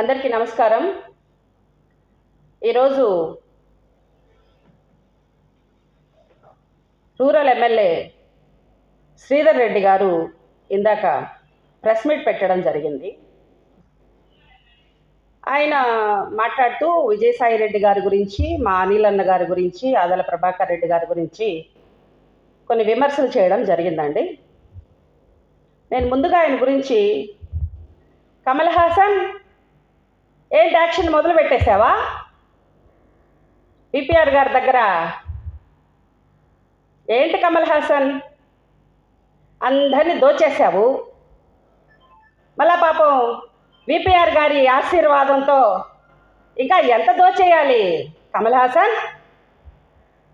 అందరికీ నమస్కారం. ఈరోజు రూరల్ ఎమ్మెల్యే శ్రీధర్ రెడ్డి గారు ఇందాక ప్రెస్ మీట్ పెట్టడం జరిగింది. ఆయన మాట్లాడుతూ విజయసాయి రెడ్డి గారి గురించి మా అనిల్ అన్న గారి గురించి ఆదల ప్రభాకర్ రెడ్డి గారి గురించి కొన్ని విమర్శలు చేయడం జరిగిందండి. నేను ముందుగా ఆయన గురించి కమల్ హాసన్ ఏంటి యాక్షన్ మొదలు పెట్టేశావా? పిపిఆర్ గారి దగ్గర. ఏంటి కమల్ హాసన్? అందరినీ దోచేశావు. మళ్ళా పాపం విపిఆర్ గారి ఆశీర్వాదంతో ఇంకా ఎంత దోచేయాలి? కమల్ హాసన్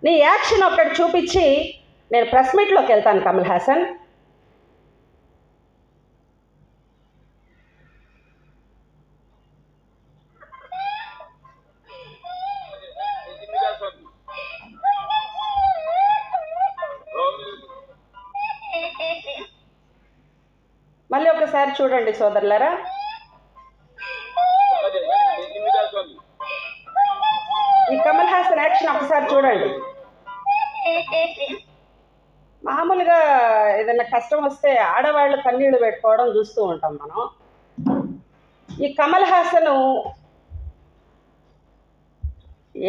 నీ యాక్షన్ ఒక్కటి చూపించి నేను ప్రెస్ మీట్లోకి వెళ్తాను కమల్ హాసన్. మళ్ళీ ఒకసారి చూడండి సోదరులరా. ఈ కమల్ హాసన్ యాక్షన్ ఒకసారి చూడండి. మామూలుగా ఏదైనా కష్టం వస్తే ఆడవాళ్ళు కన్నీళ్ళు పెట్టుకోవడం చూస్తూ ఉంటాం మనం. ఈ కమల్ హాసన్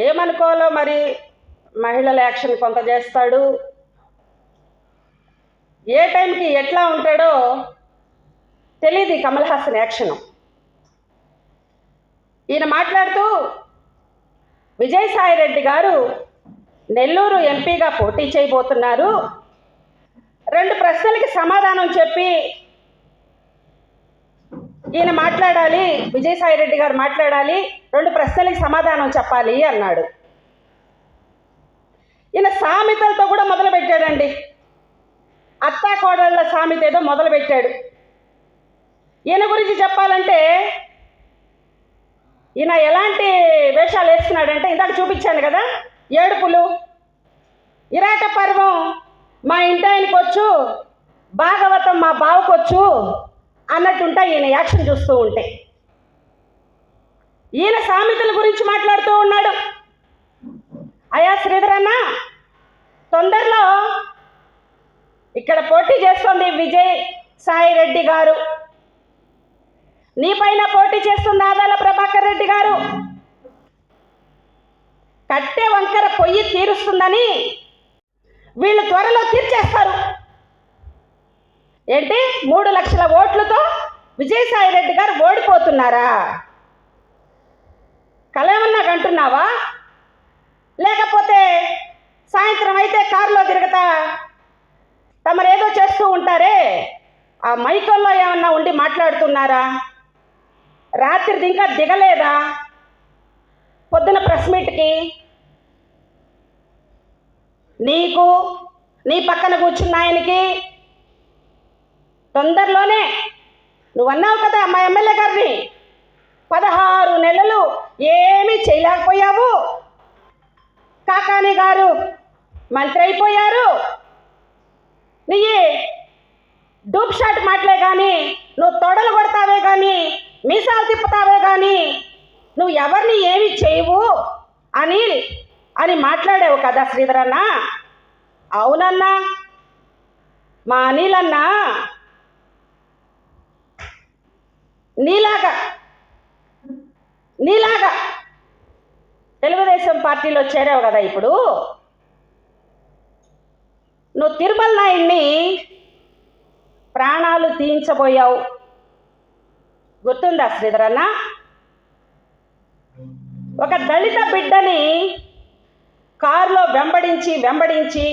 ఏమనుకోవాలో మరి మహిళల యాక్షన్ కొంత చేస్తాడు. ఏ టైంకి ఎట్లా ఉంటాడో తెలియదు కమల్ హాసన్ యాక్షను ఈయన మాట్లాడుతూ విజయసాయి రెడ్డి గారు నెల్లూరు ఎంపీగా పోటీ చేయబోతున్నారు. రెండు ప్రశ్నలకి సమాధానం చెప్పి ఈయన మాట్లాడాలి విజయసాయి రెడ్డి గారు మాట్లాడాలి రెండు ప్రశ్నలకి సమాధానం చెప్పాలి అన్నాడు. ఈయన సామెతలతో కూడా మొదలు పెట్టాడండి అత్తా కోడళ్ళ సామెత ఏదో మొదలు పెట్టాడు ఈయన గురించి చెప్పాలంటే ఈయన ఎలాంటి వేషాలు వేస్తున్నాడంటే ఇందాక చూపించాను కదా ఏడుపులు. ఇరాట పర్వం మా ఇంటి వచ్చు భాగవతం మా బావకొచ్చు అన్నట్టుంటా ఈయన యాక్షన్ చూస్తూ ఉంటే. ఈయన సామెతల గురించి మాట్లాడుతూ ఉన్నాడు. అయా శ్రీధర్ అన్న తొందరలో ఇక్కడ పోటీ చేస్తోంది విజయ్ సాయి రెడ్డి గారు. నీ పైన పోటీ చేస్తుంది ఆదాల ప్రభాకర్ రెడ్డి గారు. కట్టే వంకర పొయ్యి తీరుస్తుందని వీళ్ళు త్వరలో తీర్చేస్తారు. ఏంటి? మూడు లక్షల ఓట్లతో విజయసాయి రెడ్డి గారు ఓడిపోతున్నారా? కలేమన్నా కంటున్నావా? లేకపోతే సాయంత్రం అయితే కారులో తిరగతా? తమరేదో చేస్తూ ఉంటారే? ఆ మైకల్లో ఏమన్నా ఉండి మాట్లాడుతున్నారా? రాత్రిది ఇంకా దిగలేదా? పొద్దున ప్రెస్ మీట్కి నీకు నీ పక్కన కూర్చున్న ఆయనకి? తొందరలోనే. నువ్వు అన్నావు కదా మా ఎమ్మెల్యే గారిని? పదహారు నెలలు ఏమీ చేయలేకపోయావు. కాకాని గారు మంత్రి అయిపోయారు. నీ డూప్ షాట్ మాటలే కానీ నువ్వు తొడలు కొడతావే కానీ మీసాలు తిప్పుతావే కానీ నువ్వు ఎవరిని ఏమి చేయవు? అని అని మాట్లాడావు కదా శ్రీధరన్న. అవునన్నా. మా అనిలన్నా. నీలాగా. నీలాగా. తెలుగుదేశం పార్టీలో చేరావు కదా ఇప్పుడు. నువ్వు తిరుమల నాయుడిని ప్రాణాలు తీయించబోయావు. గుర్తుందా శ్రీధరన్న? ఒక దళిత బిడ్డని కారులో వెంబడించి వెంబడించి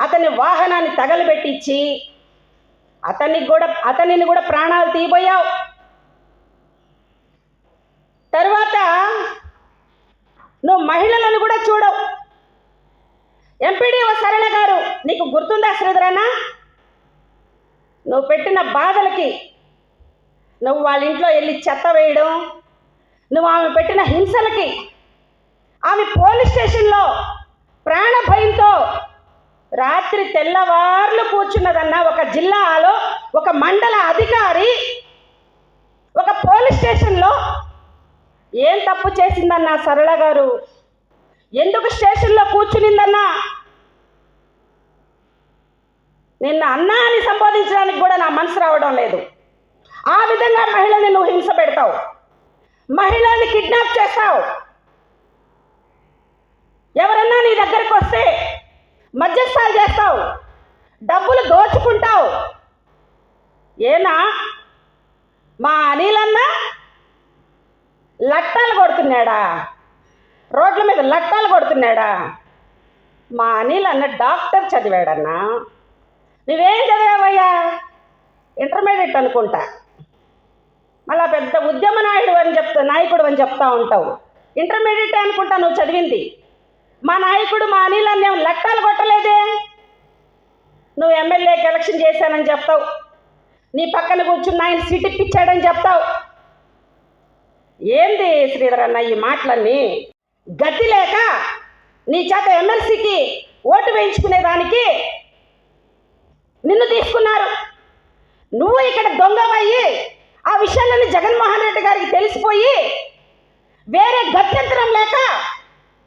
అతని వాహనాన్ని తగలబెట్టించి అతన్ని కూడా అతనిని కూడా ప్రాణాలు తీయబోయావు. తర్వాత నువ్వు మహిళలను కూడా చూడవు. ఎంపీడీఓ సరళ గారు నీకు గుర్తుందా శ్రీధరన్న? నువ్వు పెట్టిన బాధలకి నువ్వు వాళ్ళ ఇంట్లో వెళ్ళి చెత్త వేయడం నువ్వు ఆమె పెట్టిన హింసలకి ఆమె పోలీస్ స్టేషన్లో ప్రాణ భయంతో రాత్రి తెల్లవార్లు కూర్చున్నదన్న ఒక జిల్లాలో ఒక మండల అధికారి ఒక పోలీస్ స్టేషన్లో ఏం తప్పు చేసిందన్నా సరళ గారు? ఎందుకు స్టేషన్లో కూర్చునిందన్నా? నిన్న అన్నా అని సంబోధించడానికి కూడా నా మనసు రావడం లేదు. ఆ విధంగా మహిళని నువ్వు హింస పెడతావు. మహిళల్ని కిడ్నాప్ చేస్తావు. ఎవరన్నా నీ దగ్గరకు వస్తే మధ్యస్థాలు చేస్తావు. డబ్బులు దోచుకుంటావు. ఏనా? మా అనిలన్నా లట్టాలు కొడుతున్నాడా? రోడ్ల మీద లట్టాలు కొడుతున్నాడా? మా అనిల్ అన్న డాక్టర్ చదివాడన్నా. నువ్వేం చదివావయ్యా? ఇంటర్మీడియట్ అనుకుంటా. మళ్ళా పెద్ద ఉద్యమ నాయుడు అని చెప్తా నాయకుడు అని చెప్తా ఉంటావు. ఇంటర్మీడియట్ అనుకుంటా నువ్వు చదివింది. మా నాయకుడు మా అనిల్ అన్నేం లెక్కలు కొట్టలేదే? నువ్వు ఎమ్మెల్యేకి ఎలక్షన్ చేశానని చెప్తావు. నీ పక్కన కూర్చున్న ఆయన సీట్ ఇప్పించాడని చెప్తావు. ఏంది శ్రీధర్ అన్న ఈ మాటలన్నీ? గతి లేక నీ చేత ఎమ్మెల్సీకి ఓటు వేయించుకునేదానికి నిన్ను తీసుకున్నారు. నువ్వు ఇక్కడ దొంగవయ్యి ఆ విషయాలన్నీ జగన్మోహన్ రెడ్డి గారికి తెలిసిపోయి వేరే గత్యంతరం లేక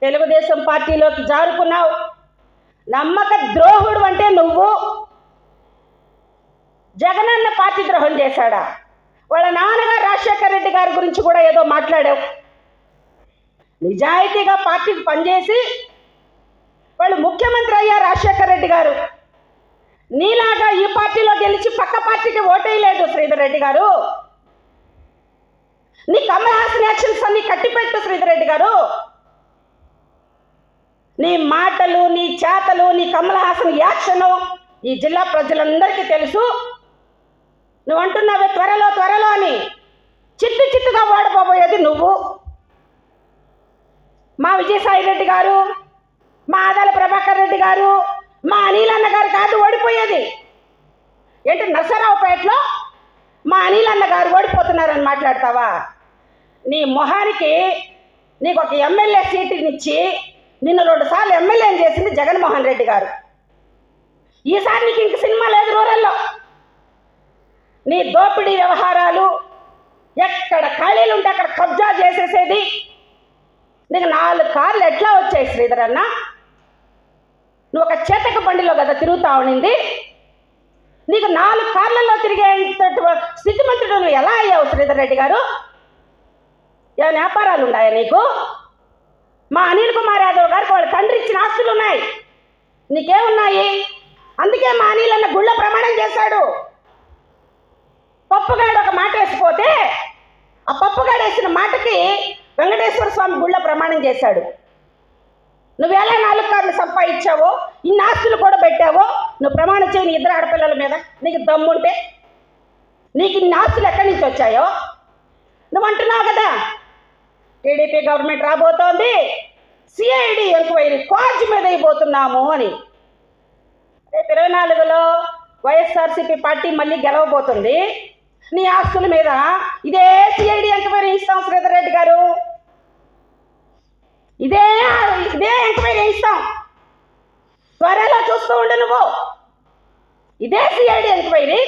తెలుగుదేశం పార్టీలోకి జారుకున్నావు. నమ్మక ద్రోహుడు అంటే నువ్వు. జగనన్న పార్టీ ద్రోహం చేశాడా? వాళ్ళ నాన్నగారు రాజశేఖర రెడ్డి గారి గురించి కూడా ఏదో మాట్లాడావు. నిజాయితీగా పార్టీకి పనిచేసి వాళ్ళు ముఖ్యమంత్రి అయ్యారు రాజశేఖర రెడ్డి గారు. నీలాగా ఈ పార్టీలో గెలిచి పక్క పార్టీకి ఓటేయలేదు శ్రీధర్ రెడ్డి గారు. నీ కమల్ హాసన్ యాక్షన్స్ అన్ని కట్టిపెట్టు శ్రీధర్ రెడ్డి గారు. నీ మాటలు నీ చేతలు నీ కమల్ హాసన్ యాక్షను ఈ జిల్లా ప్రజలందరికీ తెలుసు. నువ్వు అంటున్నావే త్వరలో త్వరలో అని. చిట్టు చిట్టుగా ఓడిపోబోయేది నువ్వు. మా విజయసాయి రెడ్డి గారు మా ఆదాల ప్రభాకర్ రెడ్డి గారు మా అనిలన్న గారు కాదు ఓడిపోయేది. ఏంటి నరసరావుపేటలో మా అనిలన్న గారు ఓడిపోతున్నారని మాట్లాడతావా? నీ మొహానికి నీకు ఒక ఎమ్మెల్యే సీటునిచ్చి నిన్ను రెండు సార్లు ఎమ్మెల్యేని చేసింది జగన్మోహన్ రెడ్డి గారు. ఈసారి నీకు ఇంక సినిమా లేదు రూరల్లో నీ దోపిడీ వ్యవహారాలు ఎక్కడ ఖాళీలు ఉంటే అక్కడ కబ్జా చేసేసేది. నీకు నాలుగు కార్లు ఎట్లా వచ్చాయి శ్రీధర్ అన్న? నువ్వు ఒక చేతక బండిలో కదా తిరుగుతా ఉండింది. నీకు నాలుగు కార్లలో తిరిగే స్థితిమంతుడు నువ్వు ఎలా అయ్యావు శ్రీధర్ రెడ్డి గారు? ఏమైనా వ్యాపారాలు ఉన్నాయా నీకు? మా అనిల్ కుమార్ యాదవ్ గారికి వాళ్ళ తండ్రి ఇచ్చిన ఆస్తులు ఉన్నాయి. నీకేమున్నాయి? అందుకే మా అనిల్ అన్న గుళ్ళ ప్రమాణం చేశాడు. పప్పుగాడు ఒక మాట వేసిపోతే ఆ పప్పుగాడు వేసిన మాటకి వెంకటేశ్వర స్వామి గుళ్ళ ప్రమాణం చేశాడు. నువ్వు ఎలా నాలుగు కార్లు సంపాదించావో ఇన్ని ఆస్తులు కూడా పెట్టావో నువ్వు ప్రమాణం చేయని ఇద్దరు ఆడపిల్లల మీద. నీకు దమ్ముంటే నీకు ఇన్ని ఆస్తులు ఎక్కడి నుంచి వచ్చాయో? నువ్వు అంటున్నావు కదా టీడీపీ గవర్నమెంట్ రాబోతోంది సిఐడి ఎంక్వైరీ కాజ్ మీద అయిపోతున్నాము అని. రేపు ఇరవై నాలుగులో వైఎస్ఆర్సీపీ పార్టీ మళ్ళీ గెలవబోతుంది. నీ ఆస్తుల మీద ఇదే సిఐడి ఎంక్వైరీ ఇస్తాం శ్రీధర్ రెడ్డి గారు. ఇదే ఇదే ఎంక్వైరీ ఇస్తాం త్వరలో చూస్తూ ఉండు నువ్వు. ఇదే సిఐడి ఎంక్వైరీ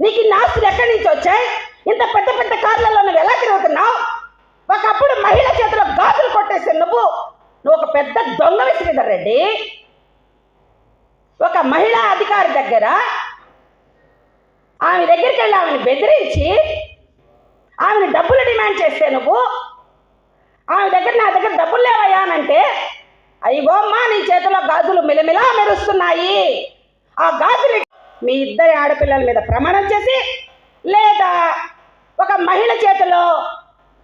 నీకు ఇన్ని ఆస్తులు ఎక్కడి నుంచి వచ్చాయి? ఇంత పెద్ద పెద్ద కార్లలో నువ్వు ఎలా తిరుగుతున్నావు? ఒకప్పుడు మహిళ చేతిలో గాజులు కొట్టేసి నువ్వు నువ్వు ఒక పెద్ద దొంగ శ్రీధర్ రెడ్డి. ఒక మహిళా అధికారి దగ్గర ఆమె దగ్గరికి వెళ్ళి ఆమెను బెదిరించి ఆమెను డబ్బులు డిమాండ్ చేస్తే నువ్వు ఆమె దగ్గర నా దగ్గర డబ్బులు లేవయ్యా అని అంటే అయ్యో అమ్మా నీ చేతిలో గాజులు మిలమిలా మెరుస్తున్నాయి. ఆ గాజులు మీ ఇద్దరి ఆడపిల్లల మీద ప్రమాణం చేసి లేదా ఒక మహిళ చేతిలో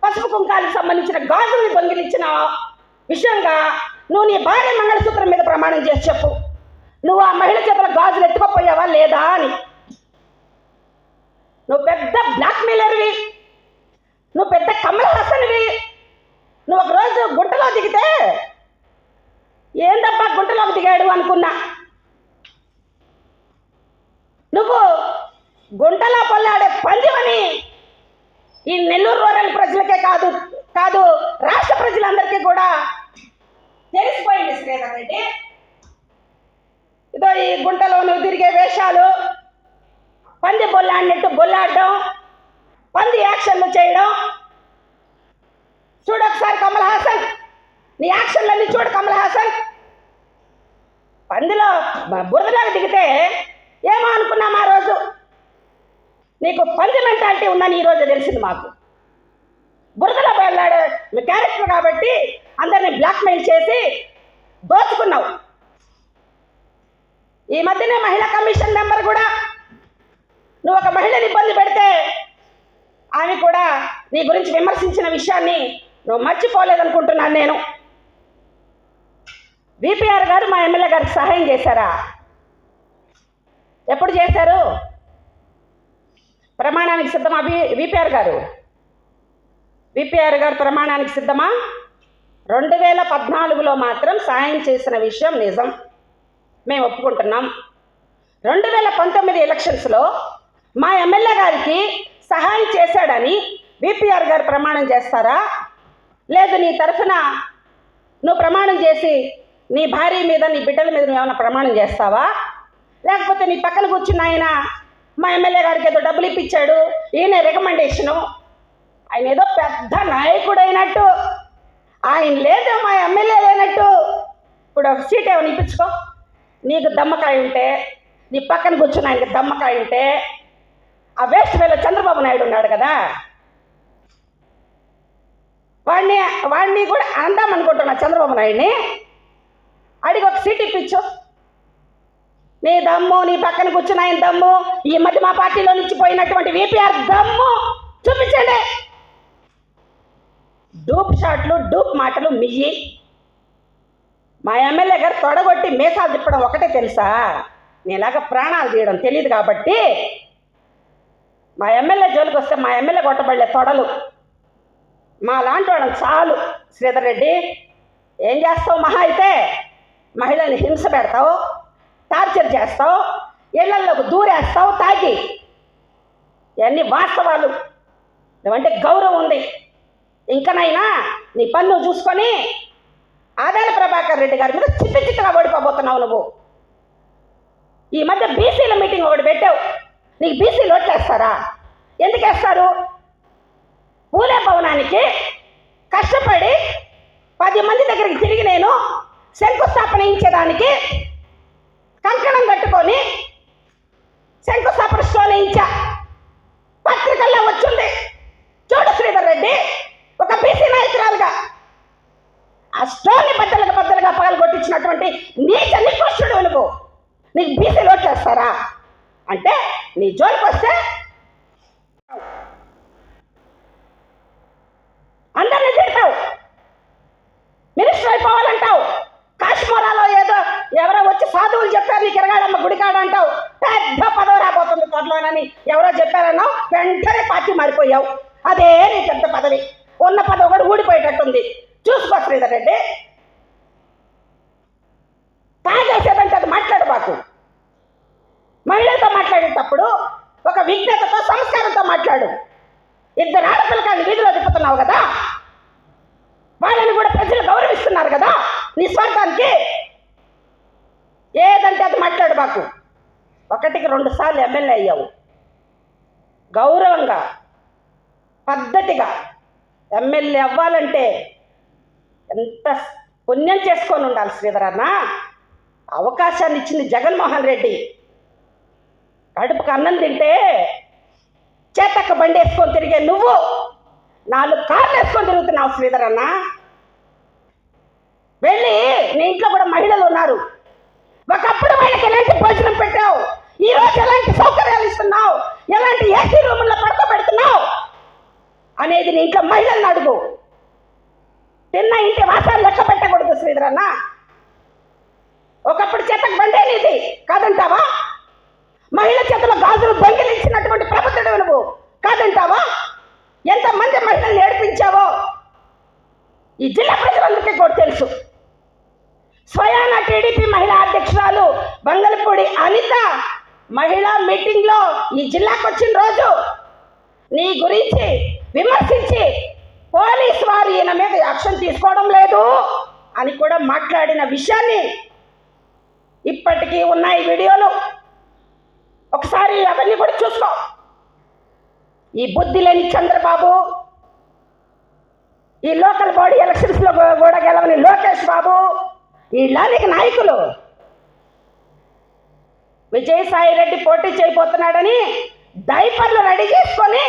పసుపు కుంకాలకు సంబంధించిన గాజుల్ని దొంగిలించిన విషయంగా నువ్వు నీ భార్య మంగళసూత్రం మీద ప్రమాణం చేసి చెప్పు. నువ్వు ఆ మహిళ చేతిలో గాజులు ఎత్తుకపోయావా లేదా అని. నువ్వు పెద్ద బ్లాక్ మెయిలర్వి నువ్వు పెద్ద కమల హాసన్వి. నువ్వు ఒక రోజు గుంటలో దిగితే ఏందబ్బా గుంటలోకి దిగాడు అనుకున్నా? నువ్వు గుంటలో పల్లాడే పందివని ఈ నెల్లూరు రూరల్ ప్రజలకే కాదు కాదు రాష్ట్ర ప్రజలందరికీ కూడా తెలిసిపోయింది శ్రీధర్ రెడ్డి ఇదో ఈ గుంటలో నువ్వు తిరిగే వేషాలు పంది బొల్లాడినట్టు బొల్లాడడం పంది యాక్షన్లు చేయడం చూడు ఒకసారి కమల్ హాసన్. నీ యాక్షన్లన్నీ చూడు కమల్ హాసన్. పందిలో బురదలోకి దిగితే ఏమో అనుకున్నాం ఆ రోజు. నీకు పంది మెంటాలిటీ ఉందని ఈరోజు తెలిసింది మాకు. బురదలో వెళ్ళాడు మీ క్యారెక్టర్ కాబట్టి అందరిని బ్లాక్మెయిల్ చేసి దోచుకున్నావు. ఈ మధ్యనే మహిళా కమిషన్ నెంబర్ కూడా నువ్వు ఒక మహిళని ఇబ్బంది పెడితే ఆమె కూడా నీ గురించి విమర్శించిన విషయాన్ని నువ్వు మర్చిపోలేదనుకుంటున్నాను నేను. విపిఆర్ గారు మా ఎమ్మెల్యే గారికి సహాయం చేశారా? ఎప్పుడు చేశారు? ప్రమాణానికి సిద్ధమా వి విపిఆర్ గారు? విపిఆర్ గారు ప్రమాణానికి సిద్ధమా? రెండు వేల పద్నాలుగులో మాత్రం సాయం చేసిన విషయం నిజం. మేము ఒప్పుకుంటున్నాం. రెండు వేల పంతొమ్మిది ఎలక్షన్స్లో మా ఎమ్మెల్యే గారికి సహాయం చేశాడని విపిఆర్ గారు ప్రమాణం చేస్తారా? లేదు నీ తరఫున నువ్వు ప్రమాణం చేసి నీ భార్య మీద నీ బిడ్డల మీద నువ్వు ఏమైనా ప్రమాణం చేస్తావా? లేకపోతే నీ పక్కన కూర్చున్న ఆయన మా ఎమ్మెల్యే గారికి ఏదో డబ్బులు ఇప్పించాడు ఈయన రికమెండేషను. ఆయన ఏదో పెద్ద నాయకుడు అయినట్టు ఆయన లేదు మా ఎమ్మెల్యే లేనట్టు. ఇప్పుడు ఒక సీట్ ఏమైనా ఇప్పించుకో. నీకు దమ్మకాయ ఉంటే నీ పక్కన కూర్చున్న ఆయనకి దమ్మకాయ ఉంటే ఆ వేస్ట్ వేలో చంద్రబాబు నాయుడు ఉన్నాడు కదా. వాడిని వాడిని కూడా అందాం అనుకుంటున్నా చంద్రబాబు నాయుడిని. అడిగి ఒక సీట్ ఇప్పించు. నీ దమ్ము నీ పక్కన కూర్చున్న ఆయన దమ్ము ఈ మధ్య మా పార్టీలో నుంచి పోయినటువంటి విపిఆర్ దమ్ము చూపించండి. డూప్ షాట్లు డూప్ మాటలు మియ్యి. మా ఎమ్మెల్యే గారు తొడగొట్టి మేసాలు తిప్పడం ఒకటే తెలుసా? నేలాగా ప్రాణాలు తీయడం తెలియదు కాబట్టి మా ఎమ్మెల్యే జోలికి వస్తే మా ఎమ్మెల్యే కొట్టబడలే తొడలు. మా లాంటి వాళ్ళని చాలు. శ్రీధర్ రెడ్డి ఏం చేస్తావు మహా అయితే? మహిళల్ని హింస పెడతావు టార్చర్ చేస్తావు ఇళ్ళలోకి దూరేస్తావు తాగి. ఇవన్నీ వాస్తవాలు. ఇవంటే గౌరవం ఉంది. ఇంకనైనా నీ పన్ను చూసుకొని ఆదాయ ప్రభాకర్ రెడ్డి గారి మీద చిట్ట చిట్టగా ఓడిపోబోతున్నావు నువ్వు. ఈ మధ్య బీసీల మీటింగ్ ఒకటి పెట్టావు. నీకు బీసీలు ఓట్లేస్తారా? ఎందుకు వేస్తారు పూలే భవనానికి కష్టపడి పది మంది దగ్గరికి తిరిగి నేను శంకుస్థాపన ఇచ్చేదానికి కంకణం కట్టుకొని శంకుస్థాపన స్టోన్ ఇచ్చా. పత్రికల్లో వచ్చింది. చూడు శ్రీధర్ రెడ్డి ఒక బీసీ నాయకురాలుగా. ఆ స్టోన్ని బద్దలుగా బద్దలుగా పగలు కొట్టించినటువంటి నీచ నికృష్టుడు నువ్వు. నీకు బీసీలు ఓట్లేస్తారా అంటే నీ జోలికి వస్తే అందరినీ తిడతావు మినిస్టర్ అయిపోవాలంటావు. కాశ్మీరాలో ఏదో ఎవరో వచ్చి సాధువులు చెప్పారు నీకు ఎరగాడమ్మ గుడికాడ అంటావు. పెద్ద పదవి రాబోతుంది త్వరలోనని ఎవరో చెప్పారన్నావు వెంటనే పార్టీ మారిపోయావు. అదే నీ పెద్ద పదవి. ఉన్న పదవి కూడా ఊడిపోయేటట్టుంది. చూసుకో శ్రీధర్ రెడ్డి తాగేసేదంటే అది మాట్లాడు మాకు మహిళలతో మాట్లాడేటప్పుడు ఒక విజ్ఞతతో సంస్కారంతో మాట్లాడు ఇద్దరు ఆడపిల్లకాన్ని వీధిలో తిప్పుతున్నావు కదా వాళ్ళని కూడా ప్రజలు గౌరవిస్తున్నారు కదా నీ స్వార్థానికి ఏదంటే అది మాట్లాడు మాకు ఒకటికి రెండు సార్లు ఎమ్మెల్యే అయ్యావు. గౌరవంగా పద్ధతిగా ఎమ్మెల్యే అవ్వాలంటే ఎంత పుణ్యం చేసుకొని ఉండాలి శ్రీధరన్న. అవకాశాన్ని ఇచ్చింది జగన్మోహన్ రెడ్డి. కడుపుకు అన్నం తింటే చేతక్క బండి వేసుకొని తిరిగే నువ్వు. నాలుగు కార్లు వేసుకొని తిరుగుతున్నావు శ్రీధరన్న. వెళ్ళి నీ ఇంట్లో కూడా మహిళలు ఉన్నారు. ఒకప్పుడు వాళ్ళకి ఎలాంటి భోజనం పెట్టావు ఈ రోజు ఎలాంటి సౌకర్యాలు ఇస్తున్నావు ఎలాంటి ఏసీ రూముల్లో పడుకోబెడుతున్నావు అనేది నీ ఇంట్లో మహిళలను అడుగు తిన్న ఇంటి వాసాలు లెక్క పెట్టకూడదు శ్రీధరన్న. ఒకప్పుడు చేతకు బండే ఇది కాదంటావా? మహిళ చేతిలో గాజులు దొంగిలించినటువంటి ప్రభుత్వం నువ్వు కాదంటావా? ఎంతమంది మహిళలు ఏడిపించావో? ఈ జిల్లా ప్రజలందరికీ కూడా తెలుసు. స్వయాన టీడీపీ మహిళా అధ్యక్షురాలు బంగళపూడి అనిత మహిళా మీటింగ్లో ఈ జిల్లాకు వచ్చిన రోజు నీ గురించి విమర్శించి పోలీస్ వారు ఈయన మీద యాక్షన్ తీసుకోవడం లేదు అని కూడా మాట్లాడిన విషయాన్ని ఇప్పటికీ ఉన్నాయి వీడియోలు ఒకసారి అవన్నీ కూడా చూసుకో. ఈ బుద్ధి లేని చంద్రబాబు ఈ లోకల్ బాడీ ఎలక్షన్స్లో కూడా గెలవని లోకేష్ బాబు ఈ వీళ్ళకి నాయకులు విజయసాయి రెడ్డి పోటీ చేయబోతున్నాడని డైపర్లు రెడీ చేసుకొని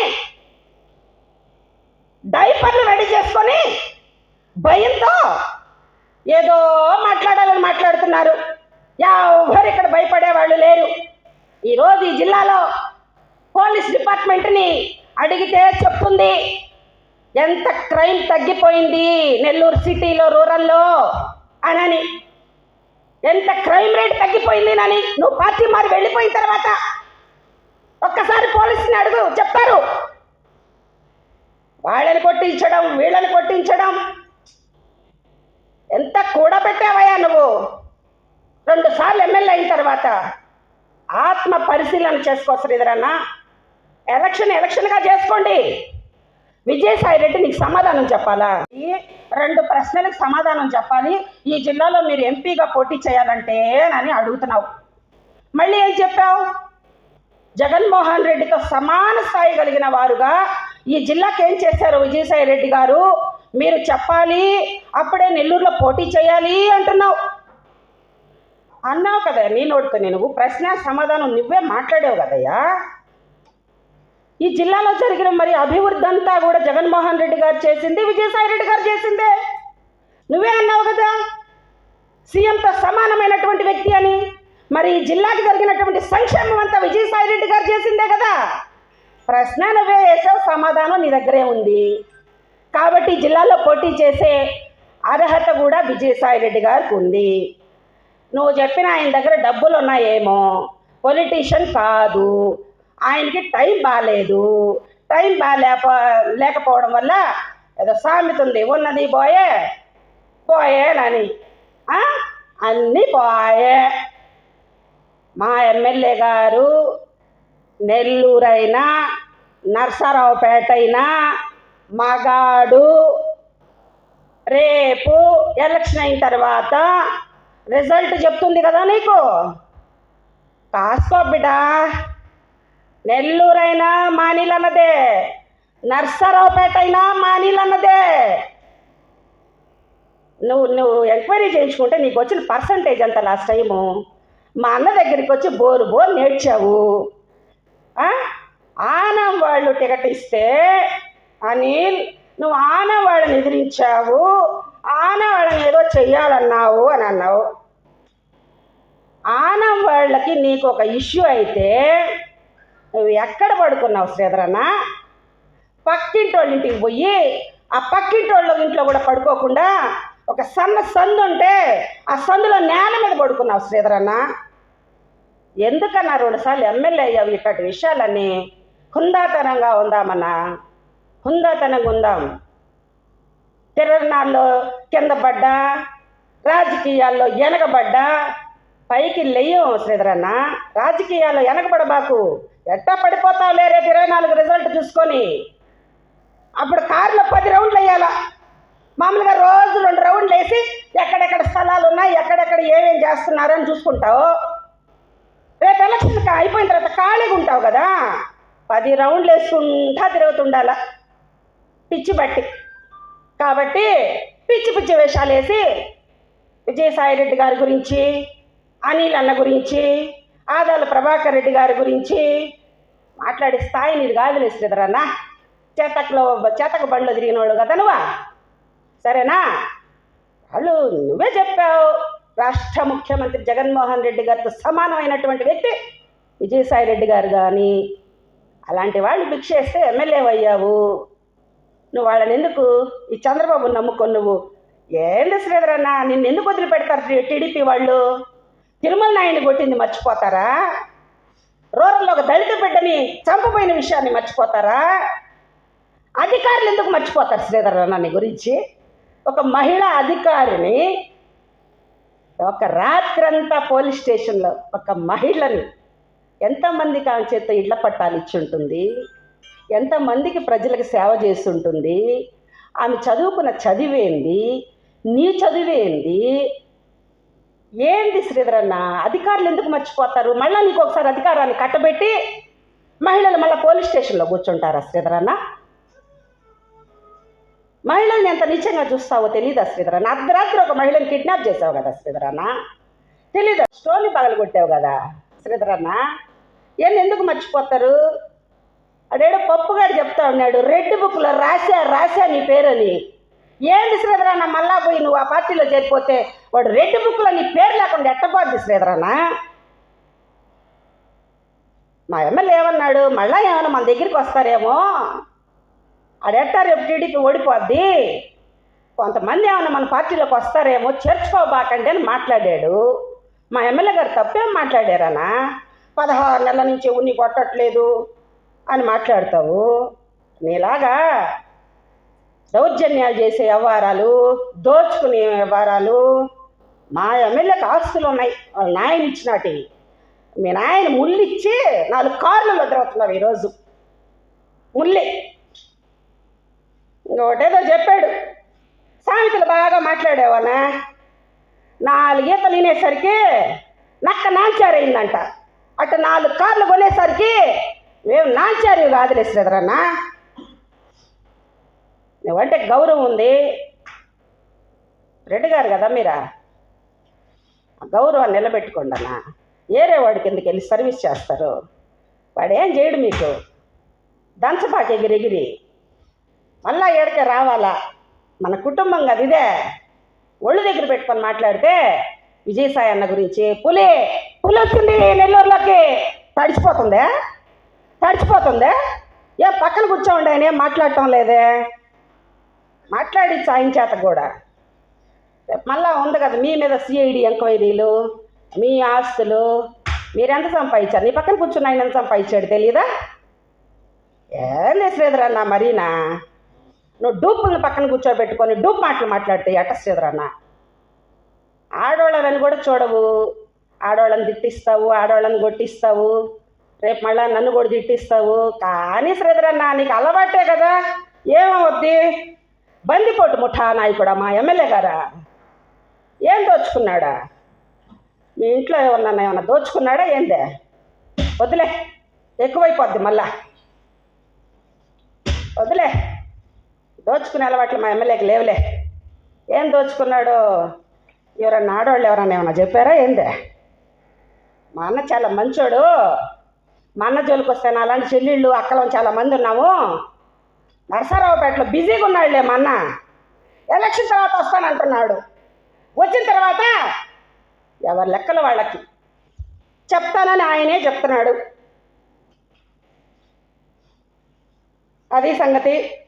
డైపర్లు రెడీ చేసుకొని భయంతో ఏదో మాట్లాడాలని మాట్లాడుతున్నారు. ఎవరు ఇక్కడ భయపడే వాళ్ళు లేరు. ఈరోజు ఈ జిల్లాలో పోలీస్ డిపార్ట్మెంట్ని అడిగితే చెప్పుంది ఎంత క్రైమ్ తగ్గిపోయింది నెల్లూరు సిటీలో రూరల్లో అనని. ఎంత క్రైమ్ రేట్ తగ్గిపోయింది నని. నువ్వు పార్టీ మారి వెళ్ళిపోయిన తర్వాత ఒక్కసారి పోలీసుని అడుగు చెప్తారు. వాళ్ళని కొట్టించడం వీళ్ళని కొట్టించడం. ఎంత కూడబెట్టావయ్యా నువ్వు? రెండు సార్లు ఎమ్మెల్యే అయిన తర్వాత ఆత్మ పరిశీలన చేసుకో శ్రీధరన్న. ఎలక్షన్ ఎలక్షన్గా చేసుకోండి. విజయసాయి రెడ్డి నీకు సమాధానం చెప్పాలా? ఈ రెండు ప్రశ్నలకు సమాధానం చెప్పాలి. ఈ జిల్లాలో మీరు ఎంపీగా పోటీ చేయాలంటే అని అడుగుతున్నావు. మళ్ళీ ఏం చెప్పావు? జగన్మోహన్ రెడ్డితో సమాన స్థాయి కలిగిన వారుగా ఈ జిల్లాకి ఏం చేశారు విజయసాయి రెడ్డి గారు? మీరు చెప్పాలి అప్పుడే నెల్లూరులో పోటీ చేయాలి అంటున్నావు. అన్నావు కదా నీ నోటితో నువ్వు ప్రశ్న సమాధానం నువ్వే మాట్లాడావు కదయ్యా. ఈ జిల్లాలో జరిగిన మరి అభివృద్ధి అంతా కూడా జగన్మోహన్ రెడ్డి గారు చేసింది విజయసాయి రెడ్డి గారు చేసిందే. నువ్వే అన్నావు కదా సీఎంతో సమానమైనటువంటి వ్యక్తి అని. మరి ఈ జిల్లాకి జరిగినటువంటి సంక్షేమం అంతా విజయసాయి రెడ్డి గారు చేసిందే కదా. ప్రశ్న నువ్వే వేసావు సమాధానం నీ దగ్గరే ఉంది. కాబట్టి జిల్లాలో పోటీ చేసే అర్హత కూడా విజయసాయి రెడ్డి గారికి ఉంది. నువ్వు చెప్పిన ఆయన దగ్గర డబ్బులు ఉన్నాయేమో పొలిటీషియన్ కాదు. ఆయనకి టైం బాగాలేదు టైం బాగాలేక లేకపోవడం వల్ల ఏదో సామెత ఉంది. ఉన్నది పోయే పోయేనని అన్నీ పోయే. మా ఎమ్మెల్యే గారు నెల్లూరైనా నర్సారావుపేటైనా అయినా మగాడు రేపు ఎలక్షన్ అయిన తర్వాత రిజల్ట్ చెప్తుంది కదా నీకు? కాసుకో బిడ్డా. నెల్లూరైనా మానీలన్నదే. నర్సరావుపేట అయినా మానీలన్నదే. నువ్వు నువ్వు ఎంక్వైరీ చేయించుకుంటే నీకు వచ్చిన పర్సంటేజ్ అంత లాస్ట్ టైము? మా అన్న దగ్గరికి వచ్చి బోరు బోరు నేర్చావు. ఆనం వాళ్ళు టికెట్ ఇస్తే అనిల్ నువ్వు ఆనవాళ్ళని ఎదిరించావు. ఆనవాళ్ళని ఏదో చెయ్యాలన్నావు అని అన్నావు. ఆనం వాళ్ళకి నీకు ఒక ఇష్యూ అయితే నువ్వు ఎక్కడ పడుకున్నావు శ్రీధరన్న? పక్కింటి వాళ్ళ ఇంటికి పోయి ఆ పక్కింటి వాళ్ళ ఇంట్లో కూడా పడుకోకుండా ఒక సన్న సందు ఉంటే ఆ సందులో నేల మీద పడుకున్నావు శ్రీధరన్న? ఎందుకన్నా రెండుసార్లు ఎమ్మెల్యే అయ్యావు ఇట్లాంటి విషయాలన్నీ? హుందాతనంగా ఉందామన్నా? హుందాతనంగా ఉందాం. తిరణాల్లో కింద పడ్డా? రాజకీయాల్లో వెనకబడ్డా పైకి లెయ్యం శ్రీధరన్న. రాజకీయాల్లో వెనకబడబాకు ఎట్టా పడిపోతావు లేరే ఇరవై నాలుగు రిజల్ట్ చూసుకొని? అప్పుడు కారులో పది రౌండ్లు వేయాలా. మామూలుగా రోజు రెండు రౌండ్లు వేసి ఎక్కడెక్కడ స్థలాలు ఉన్నాయి ఎక్కడెక్కడ ఏమేం చేస్తున్నారని చూసుకుంటావు. రేపు ఎలక్షన్ అయిపోయిన తర్వాత ఖాళీగా ఉంటావు కదా? పది రౌండ్లు వేసుకుంటా తిరుగుతుండాల? పిచ్చి బట్టి కాబట్టి పిచ్చి పిచ్చి వేషాలు వేసి విజయసాయి రెడ్డి గారి గురించి అనిల్ అన్న గురించి ఆదాల ప్రభాకర్ రెడ్డి గారి గురించి మాట్లాడే స్థాయి నీది కాదులే శ్రీధరన్న చేతకులో చేతకు బండ్లో తిరిగిన వాళ్ళు కదా నువ్వా? సరేనా? వాళ్ళు నువ్వే చెప్పావు. రాష్ట్ర ముఖ్యమంత్రి జగన్మోహన్ రెడ్డి గారితో సమానమైనటువంటి వ్యక్తి విజయసాయి రెడ్డి గారు కానీ అలాంటి వాళ్ళు భిక్ష చేస్తే ఎమ్మెల్యే అయ్యావు. నువ్వు వాళ్ళని ఎందుకు? ఈ చంద్రబాబు నమ్ముకొని నువ్వు. ఏంది శ్రీధరన్న నిన్ను ఎందుకు వదిలిపెడతారు టీడీపీ వాళ్ళు? తిరుమల నాయుడిని కొట్టింది మర్చిపోతారా? రూరల్లో ఒక దళిత బిడ్డని చంపబోయిన విషయాన్ని మర్చిపోతారా? అధికారులు ఎందుకు మర్చిపోతారు శ్రీధరన్న నీ గురించి? ఒక మహిళా అధికారిని ఒక రాత్రంతా పోలీస్ స్టేషన్లో ఒక మహిళని ఎంతమందికి ఆమె చేత ఇళ్ళ పట్టాలు ఇచ్చి ఉంటుంది ఎంతమందికి ప్రజలకు సేవ చేస్తుంటుంది? ఆమె చదువుకున్న చదివేంది? నీ చదివేంది? ఏంది శ్రీధరన్న? అధికారులు ఎందుకు మర్చిపోతారు? మళ్ళీ నీకు ఒకసారి అధికారాన్ని కట్టబెట్టి మహిళలు మళ్ళీ పోలీస్ స్టేషన్లో కూర్చుంటారా శ్రీధరన్న? మహిళల్ని ఎంత నీచంగా చూస్తావో తెలియదా శ్రీధరన్న? అర్ధరాత్రి ఒక మహిళని కిడ్నాప్ చేసావు కదా శ్రీధరన్న? తెలీదా? స్టోరీ పగలగొట్టావు కదా శ్రీధరన్న? ఏం ఎందుకు మర్చిపోతారు? అడేడో పప్పుగాడు చెప్తా ఉన్నాడు రెడ్ బుక్లో రాశా రాశా నీ పేరని. ఏంది శ్రీధరాన్న మళ్ళా పోయి నువ్వు ఆ పార్టీలో చేరిపోతే వాడు రెడ్ బుక్లో నీ పేరు లేకుండా ఎట్టపోద్ది శ్రీధరాన్న మా ఎమ్మెల్యే ఏమన్నాడు మళ్ళా ఏమైనా మన దగ్గరికి వస్తారేమో? ఆడెట్టా రేపు టీడీపీ ఓడిపోద్ది. కొంతమంది ఏమైనా మన పార్టీలోకి వస్తారేమో చేర్చుకోబాకండి అని మాట్లాడాడు. మా ఎమ్మెల్యే గారు తప్పేం మాట్లాడారనా? పదహారు నెలల నుంచి ఉన్ని కొట్టట్లేదు అని మాట్లాడతావు. నీలాగా దౌర్జన్యాలు చేసే వ్యవహారాలు దోచుకునే వ్యవహారాలు మా ఎమ్మెల్యేకి ఆస్తులు ఉన్నాయి. వాళ్ళ నాయన ఇచ్చినటివి మీ నాయన ముళ్ళిచ్చి నాలుగు కార్లలో తిరుగుతున్నావు ఈరోజు. ముల్లి ఇంకొకటేదో చెప్పాడు. సామెతలు బాగా మాట్లాడేవానా? నాలుగు ఈతలు వినేసరికి నక్క నాంచారైందంట. అట్ట నాలుగు కార్లు కొనేసరికి మేము నాంచారి కాదులే శ్రీధరన్న. నువ్వంటే గౌరవం ఉంది. రెడ్డి గారు కదా మీరా? ఆ గౌరవాన్ని నిలబెట్టుకోండి అన్న. ఏరే వాడి కిందకి వెళ్ళి సర్వీస్ చేస్తారు. వాడు ఏం చేయడు మీకు? దంచపాకి ఎగిరి. మళ్ళా ఏడికే రావాలా? మన కుటుంబం కదా ఇదే. ఒళ్ళు దగ్గర పెట్టుకొని మాట్లాడితే విజయసాయి అన్న గురించి. పులి పులి వచ్చింది నెల్లూరులోకి. తడిచిపోతుందే? తడిచిపోతుందే? ఏ పక్కన కూర్చోండి ఆయన ఏం మాట్లాడటం లేదే? మాట్లాడి సాయం చేత కూడా. మళ్ళా ఉంది కదా మీ మీద సిఐడి ఎంక్వైరీలు మీ ఆస్తులు. మీరెంత సంపాదించారు? నీ పక్కన కూర్చున్న ఆయన ఎంత సంపాదించాడు తెలియదా ఏం శ్రీధరన్న మరీనా. నువ్వు డూపుల్ని పక్కన కూర్చోబెట్టుకొని డూప్ మాటలు మాట్లాడితే ఎట శ్రీధరన్నా ఆడవాళ్ళని కూడా చూడవు. ఆడవాళ్ళని తిట్టిస్తావు ఆడవాళ్ళని కొట్టిస్తావు. రేపు మళ్ళీ నన్ను కూడా తిట్టిస్తావు. కానీ శ్రీధరన్న నీకు అలవాటే కదా. ఏమవుద్ది? బందిపోటు ముఠా నాయకుడా మా ఎమ్మెల్యే గారా? ఏం దోచుకున్నాడా? మీ ఇంట్లో ఏమన్నా ఏమన్నా దోచుకున్నాడా? ఏందే? వదిలే ఎక్కువైపోద్ది మళ్ళా. వదిలే దోచుకునే అలవాట్లు మా ఎమ్మెల్యేకి లేవులే. ఏం దోచుకున్నాడో? ఎవరన్నా ఆడవాళ్ళు ఎవరన్నా ఏమన్నా చెప్పారా? ఏందే? మా అన్న చాలా మంచోడు. మా అన్న జోలికి వస్తే నా అలాంటి చెల్లెళ్ళు అక్కలం చాలా మంది ఉన్నాము. నరసరావుపేటలో బిజీగా ఉన్నాడులే మా అన్న. ఎలక్షన్ తర్వాత వస్తానంటున్నాడు. వచ్చిన తర్వాత ఎవరి లెక్కలు వాళ్ళకి? చెప్తానని ఆయనే చెప్తున్నాడు. అది సంగతి.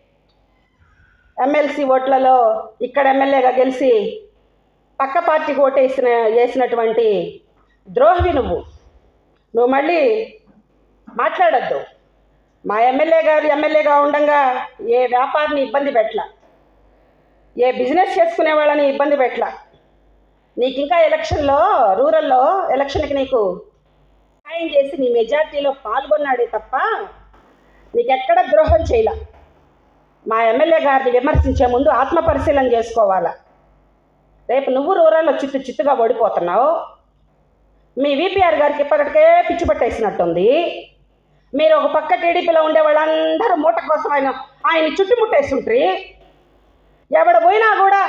ఎమ్మెల్సీ ఓట్లలో ఇక్కడ ఎమ్మెల్యేగా గెలిచి పక్క పార్టీకి ఓటేసిన వేసినటువంటి ద్రోహివి నువ్వు. నువ్వు మళ్ళీ మాట్లాడద్దు. మా ఎమ్మెల్యే గారు ఎమ్మెల్యేగా ఉండగా ఏ వ్యాపారిని ఇబ్బంది పెట్ల ఏ బిజినెస్ చేసుకునే వాళ్ళని ఇబ్బంది పెట్ల నీకు ఇంకా ఎలక్షన్లో రూరల్లో ఎలక్షన్కి నీకు సాయం చేసి నీ మెజార్టీలో పాల్గొన్నాడే తప్ప నీకెక్కడ ద్రోహం చేయలే. మా ఎమ్మెల్యే గారిని విమర్శించే ముందు ఆత్మ పరిశీలన చేసుకోవాలా. రేపు నువ్వు రూరల్లో చిత్తు చిత్తుగా ఓడిపోతున్నావు. మీ విపిఆర్ గారికి ఇప్పటికే పిచ్చి పట్టేసినట్టుంది. మీరు ఒక పక్క టీడీపీలో ఉండే వాళ్ళందరూ మూట కోసం ఆయన ఆయన చుట్టుముట్టేస్తుంటారు ఎవడ పోయినా కూడా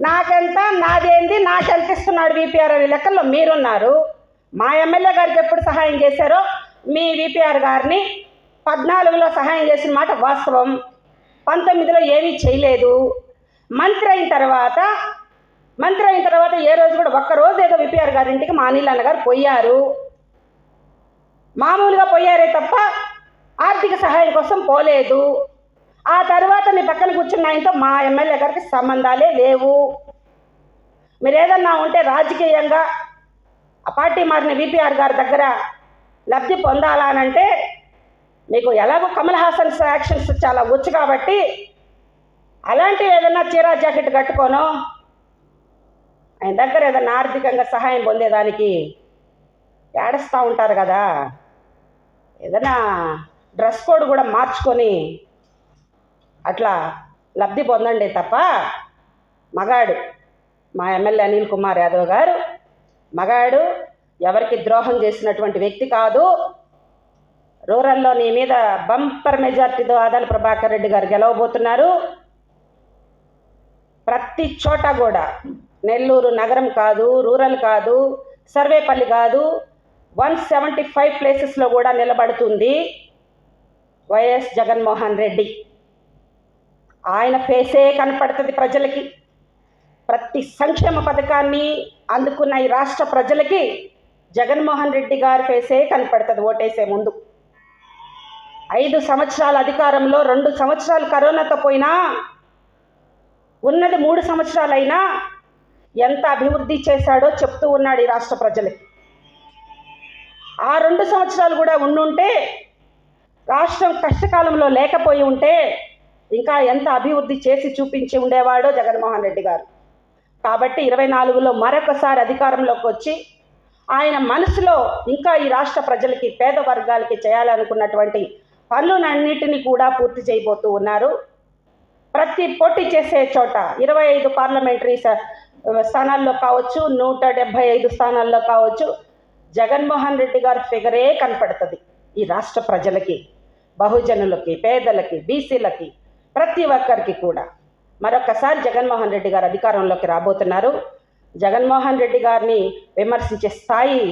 నాకెంత నాదేంది నాకెంత ఇస్తున్నాడు విపిఆర్ అనే లెక్కల్లో మీరున్నారు. మా ఎమ్మెల్యే గారికి ఎప్పుడు సహాయం చేశారో మీ విపిఆర్ గారిని పద్నాలుగులో సహాయం చేసిన మాట వాస్తవం. పంతొమ్మిదిలో ఏమీ చేయలేదు. మంత్రి అయిన తర్వాత మంత్రి అయిన తర్వాత ఏ రోజు కూడా ఒక్క రోజు ఏదో విపిఆర్ గారింటికి మా అనిల్ అన్నగారు పోయారు. మామూలుగా పోయారే తప్ప ఆర్థిక సహాయం కోసం పోలేదు. ఆ తర్వాత నీ పక్కన కూర్చున్న ఆయనతో మా ఎమ్మెల్యే గారికి సంబంధాలే లేవు. మీరు ఏదన్నా ఉంటే రాజకీయంగా ఆ పార్టీ మారిన విపిఆర్ గారి దగ్గర లబ్ధి పొందాలనంటే మీకు ఎలాగో కమల్ హాసన్ యాక్షన్స్ చాలా వచ్చు కాబట్టి అలాంటివి ఏదన్నా చీరా జాకెట్ కట్టుకోను ఆయన దగ్గర ఏదైనా ఆర్థికంగా సహాయం పొందేదానికి ఏడుస్తూ ఉంటారు కదా. ఏదైనా డ్రెస్ కోడ్ కూడా మార్చుకొని అట్లా లబ్ధి పొందండి తప్ప మగాడు. మా ఎమ్మెల్యే అనిల్ కుమార్ యాదవ్ గారు మగాడు ఎవరికి ద్రోహం చేసినటువంటి వ్యక్తి కాదు. రూరల్లో నీ మీద బంపర్ మెజార్టీతో ఆదాల ప్రభాకర్ రెడ్డి గారు గెలవబోతున్నారు. ప్రతి చోట కూడా నెల్లూరు నగరం కాదు రూరల్ కాదు సర్వేపల్లి కాదు వన్ సెవెంటీ ఫైవ్ ప్లేసెస్లో కూడా నిలబడుతుంది వైఎస్ జగన్మోహన్ రెడ్డి. ఆయన ఫేసే కనపడుతుంది ప్రజలకి. ప్రతి సంక్షేమ పథకాన్ని అందుకున్న ఈ రాష్ట్ర ప్రజలకి జగన్మోహన్ రెడ్డి గారి ఫేసే కనపడుతుంది ఓటేసే ముందు. ఐదు సంవత్సరాల అధికారంలో రెండు సంవత్సరాలు కరోనాతో పోయినా ఉన్నది మూడు సంవత్సరాలైనా ఎంత అభివృద్ధి చేశాడో చెప్తూ ఉన్నాడు ఈ రాష్ట్ర ప్రజలకి ఆ రెండు సంవత్సరాలు కూడా ఉండుంటే రాష్ట్రం కష్టకాలంలో లేకపోయి ఉంటే ఇంకా ఎంత అభివృద్ధి చేసి చూపించి ఉండేవాడో జగన్మోహన్ రెడ్డి గారు. కాబట్టి ఇరవై నాలుగులో మరొకసారి అధికారంలోకి వచ్చి ఆయన మనసులో ఇంకా ఈ రాష్ట్ర ప్రజలకి పేద వర్గాలకి చేయాలనుకున్నటువంటి పనులన్నిటిని కూడా పూర్తి చేయబోతూ ఉన్నారు. ప్రతి పోటీ చేసే చోట ఇరవై ఐదు పార్లమెంటరీ స్థానాల్లో కావచ్చు నూట డెబ్భై ఐదు స్థానాల్లో కావచ్చు జగన్మోహన్ రెడ్డి గారి ఫిగరే కనపడుతుంది. ఈ రాష్ట్ర ప్రజలకి బహుజనులకి పేదలకి బీసీలకి ప్రతి ఒక్కరికి కూడా. మరొకసారి జగన్మోహన్ రెడ్డి గారు అధికారంలోకి రాబోతున్నారు. జగన్మోహన్ రెడ్డి గారిని విమర్శించే స్థాయి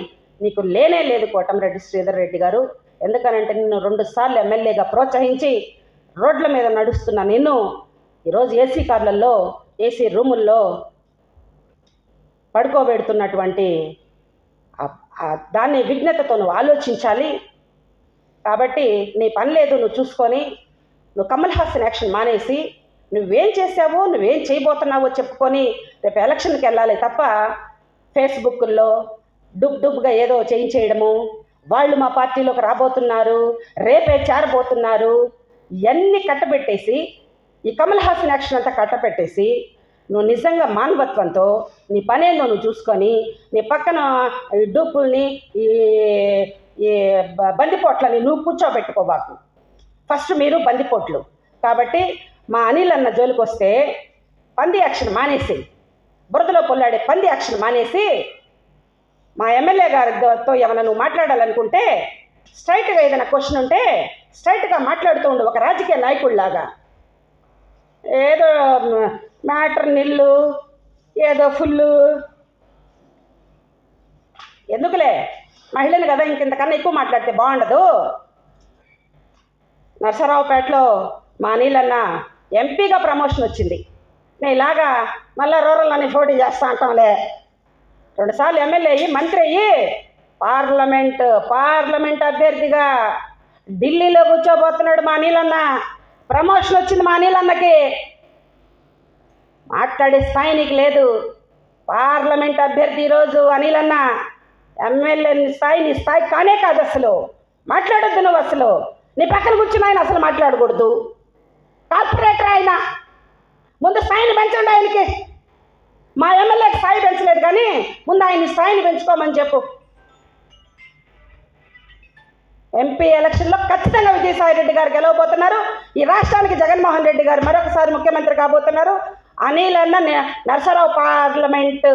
నీకు లేనే లేదు కోటంరెడ్డి శ్రీధర్ రెడ్డి గారు. ఎందుకనంటే నిన్ను రెండుసార్లు ఎమ్మెల్యేగా ప్రోత్సహించి రోడ్ల మీద నడుస్తున్న నిన్ను ఈరోజు ఏసీ కార్లలో ఏసీ రూముల్లో పడుకోబెడుతున్నటువంటి దాన్ని విఘ్నతతో నువ్వు ఆలోచించాలి. కాబట్టి నీ పని లేదు నువ్వు చూసుకొని నువ్వు కమల్ హాసన్ యాక్షన్ మానేసి నువ్వేం చేసావో నువ్వేం చేయబోతున్నావో చెప్పుకొని రేపు ఎలక్షన్కి వెళ్ళాలి తప్ప ఫేస్బుక్లో డుబ్ డుబ్గా ఏదో చేయించేయడము వాళ్ళు మా పార్టీలోకి రాబోతున్నారు రేపే చేరబోతున్నారు ఇవన్నీ కట్టబెట్టేసి ఈ కమల్ హాసన్ యాక్షన్ అంతా కట్టబెట్టేసి నువ్వు నిజంగా మానవత్వంతో నీ పనేందో నువ్వు చూసుకొని నీ పక్కన ఈ డూపుల్ని ఈ ఈ బందిపోట్లని నువ్వు కూర్చోబెట్టుకోబాకు ఫస్ట్ మీరు బందిపోట్లు. కాబట్టి మా అనిల్ అన్న జోలికి వస్తే పంది యాక్షన్ మానేసి బురదలో పొల్లాడే పంది యాక్షన్ మానేసి మా ఎమ్మెల్యే గారితో ఏమైనా నువ్వు మాట్లాడాలనుకుంటే స్ట్రైట్గా ఏదైనా క్వశ్చన్ ఉంటే స్ట్రైట్గా మాట్లాడుతూ ఉండు ఒక రాజకీయ నాయకుడిలాగా. ఏదో మ్యాటర్ నిల్లు ఏదో ఫుల్లు. ఎందుకులే? మహిళలు కదా ఇంకింతకన్నా ఎక్కువ మాట్లాడితే బాగుండదు. నరసరావుపేటలో మా నీళ్ళన్న ఎంపీగా ప్రమోషన్ వచ్చింది. నేను ఇలాగా మళ్ళా రూరల్లోనే పోటీ చేస్తా అంటాంలే. రెండుసార్లు ఎమ్మెల్యే అయ్యి మంత్రి అయ్యి పార్లమెంట్ పార్లమెంట్ అభ్యర్థిగా ఢిల్లీలో కూర్చోబోతున్నాడు మా నీళ్ళన్న ప్రమోషన్ వచ్చింది మా నీళ్ళన్నకి మాట్లాడే స్థాయి నీకు లేదు. పార్లమెంట్ అభ్యర్థి ఈరోజు అనిల్ అన్న ఎమ్మెల్యే నీ స్థాయి నీ స్థాయి కానే కాదు అసలు. మాట్లాడొద్దు నువ్వు అసలు. నీ పక్కన కూర్చుని ఆయన అసలు మాట్లాడకూడదు. కార్పొరేటర్ ఆయన. ముందు స్థాయిని పెంచండి ఆయనకి. మా ఎమ్మెల్యేకి స్థాయి పెంచలేదు కానీ ముందు ఆయన స్థాయిని పెంచుకోమని చెప్పు. ఎంపీ ఎలక్షన్లో ఖచ్చితంగా విజయసాయి రెడ్డి గారు గెలవబోతున్నారు. ఈ రాష్ట్రానికి జగన్మోహన్ రెడ్డి గారు మరొకసారి ముఖ్యమంత్రి కాబోతున్నారు. అనిల్ అన్న నరసరావు పార్లమెంట్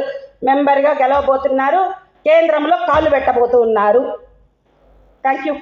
మెంబర్గా గెలవబోతున్నారు. కేంద్రంలో కాలు పెట్టబోతున్నారు. Thank you